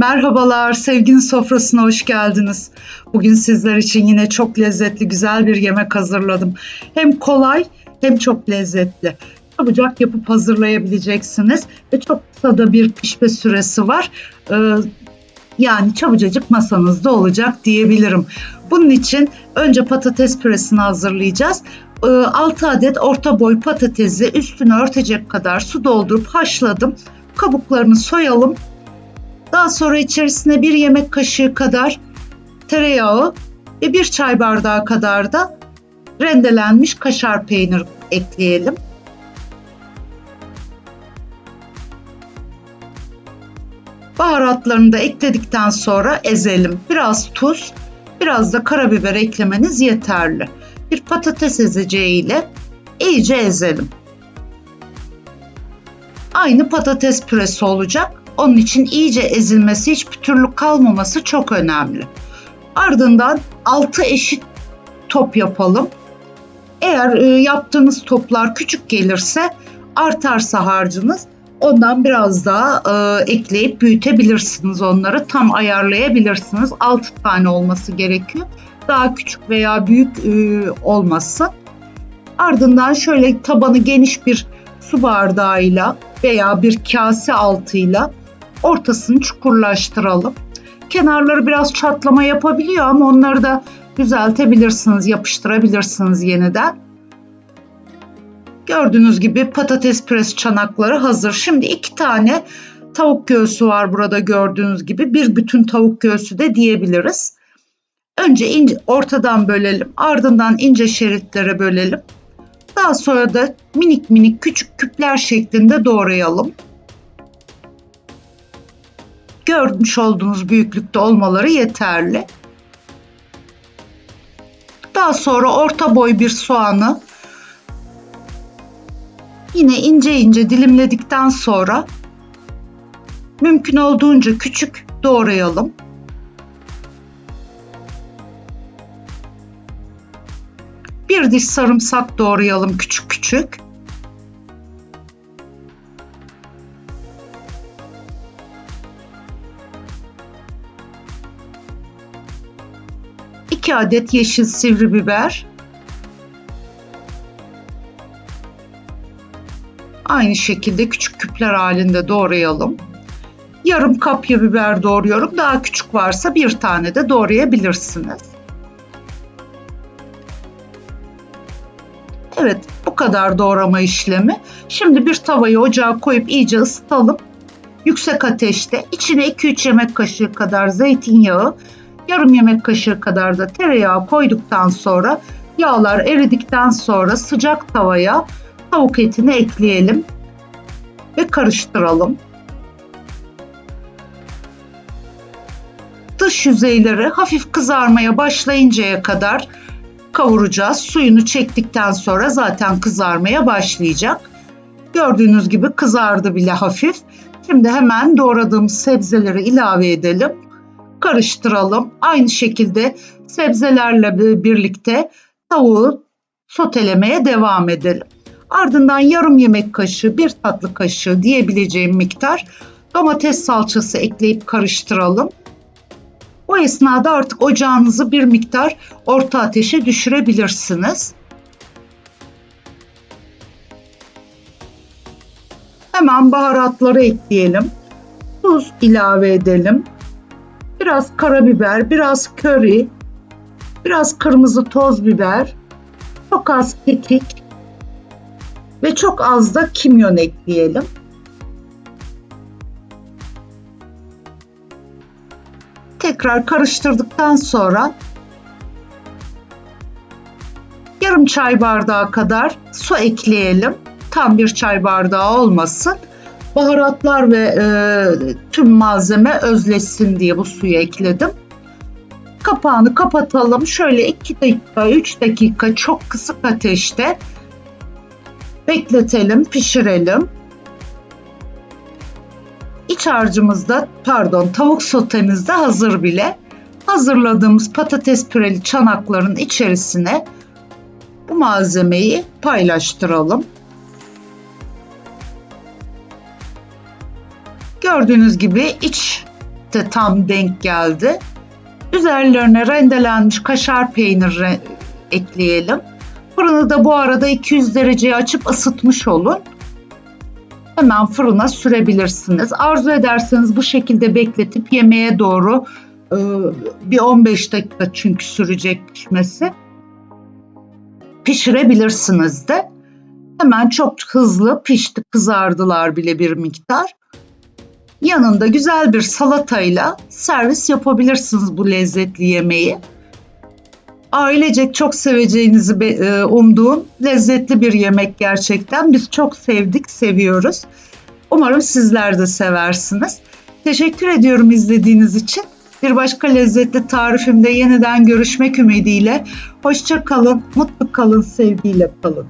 Merhabalar, sevginin sofrasına hoş geldiniz. Bugün sizler için yine çok lezzetli, güzel bir yemek hazırladım. Hem kolay hem çok lezzetli. Çabucak yapıp hazırlayabileceksiniz ve çok kısa da bir pişme süresi var. Ee, yani çabucacık masanızda olacak diyebilirim. Bunun için önce patates püresini hazırlayacağız. 6 ee, adet orta boy patatesi üstünü örtecek kadar su doldurup haşladım. Kabuklarını soyalım. Daha sonra içerisine bir yemek kaşığı kadar tereyağı ve bir çay bardağı kadar da rendelenmiş kaşar peynir ekleyelim. Baharatlarını da ekledikten sonra ezelim. Biraz tuz, biraz da karabiber eklemeniz yeterli. Bir patates ezeceğiyle iyice ezelim. Aynı patates püresi olacak. Onun için iyice ezilmesi, hiçbir türlü kalmaması çok önemli. Ardından 6 eşit top yapalım. Eğer e, yaptığınız toplar küçük gelirse artarsa harcınız ondan biraz daha e, ekleyip büyütebilirsiniz onları. Tam ayarlayabilirsiniz. 6 tane olması gerekiyor. Daha küçük veya büyük e, olmasın. Ardından şöyle tabanı geniş bir su bardağıyla veya bir kase altıyla ortasını çukurlaştıralım. Kenarları biraz çatlama yapabiliyor ama onları da düzeltebilirsiniz, yapıştırabilirsiniz yeniden. Gördüğünüz gibi patates püresi çanakları hazır. Şimdi iki tane tavuk göğsü var burada gördüğünüz gibi. Bir bütün tavuk göğsü de diyebiliriz. Önce ince, ortadan bölelim. Ardından ince şeritlere bölelim. Daha sonra da minik minik küçük küpler şeklinde doğrayalım görmüş olduğunuz büyüklükte olmaları yeterli. Daha sonra orta boy bir soğanı yine ince ince dilimledikten sonra mümkün olduğunca küçük doğrayalım. Bir diş sarımsak doğrayalım küçük küçük. 2 adet yeşil sivri biber. Aynı şekilde küçük küpler halinde doğrayalım. Yarım kapya biber doğruyorum. Daha küçük varsa bir tane de doğrayabilirsiniz. Evet bu kadar doğrama işlemi. Şimdi bir tavayı ocağa koyup iyice ısıtalım. Yüksek ateşte içine 2-3 yemek kaşığı kadar zeytinyağı yarım yemek kaşığı kadar da tereyağı koyduktan sonra yağlar eridikten sonra sıcak tavaya tavuk etini ekleyelim ve karıştıralım. Dış yüzeyleri hafif kızarmaya başlayıncaya kadar kavuracağız. Suyunu çektikten sonra zaten kızarmaya başlayacak. Gördüğünüz gibi kızardı bile hafif. Şimdi hemen doğradığımız sebzeleri ilave edelim karıştıralım. Aynı şekilde sebzelerle birlikte tavuğu sotelemeye devam edelim. Ardından yarım yemek kaşığı, bir tatlı kaşığı diyebileceğim miktar domates salçası ekleyip karıştıralım. O esnada artık ocağınızı bir miktar orta ateşe düşürebilirsiniz. Hemen baharatları ekleyelim. Tuz ilave edelim biraz karabiber, biraz köri, biraz kırmızı toz biber, çok az kekik ve çok az da kimyon ekleyelim. Tekrar karıştırdıktan sonra yarım çay bardağı kadar su ekleyelim. Tam bir çay bardağı olmasın baharatlar ve e, tüm malzeme özleşsin diye bu suyu ekledim. Kapağını kapatalım. Şöyle 2 dakika, 3 dakika çok kısık ateşte bekletelim, pişirelim. İç harcımızda, pardon tavuk sotemiz de hazır bile. Hazırladığımız patates püreli çanakların içerisine bu malzemeyi paylaştıralım. Gördüğünüz gibi iç de tam denk geldi. Üzerlerine rendelenmiş kaşar peynir re- ekleyelim. Fırını da bu arada 200 dereceye açıp ısıtmış olun. Hemen fırına sürebilirsiniz. Arzu ederseniz bu şekilde bekletip yemeğe doğru e, bir 15 dakika çünkü sürecek pişmesi. Pişirebilirsiniz de. Hemen çok hızlı pişti, kızardılar bile bir miktar. Yanında güzel bir salatayla servis yapabilirsiniz bu lezzetli yemeği. Ailecek çok seveceğinizi e, umduğum lezzetli bir yemek gerçekten. Biz çok sevdik, seviyoruz. Umarım sizler de seversiniz. Teşekkür ediyorum izlediğiniz için. Bir başka lezzetli tarifimde yeniden görüşmek ümidiyle. Hoşça kalın, mutlu kalın, sevgiyle kalın.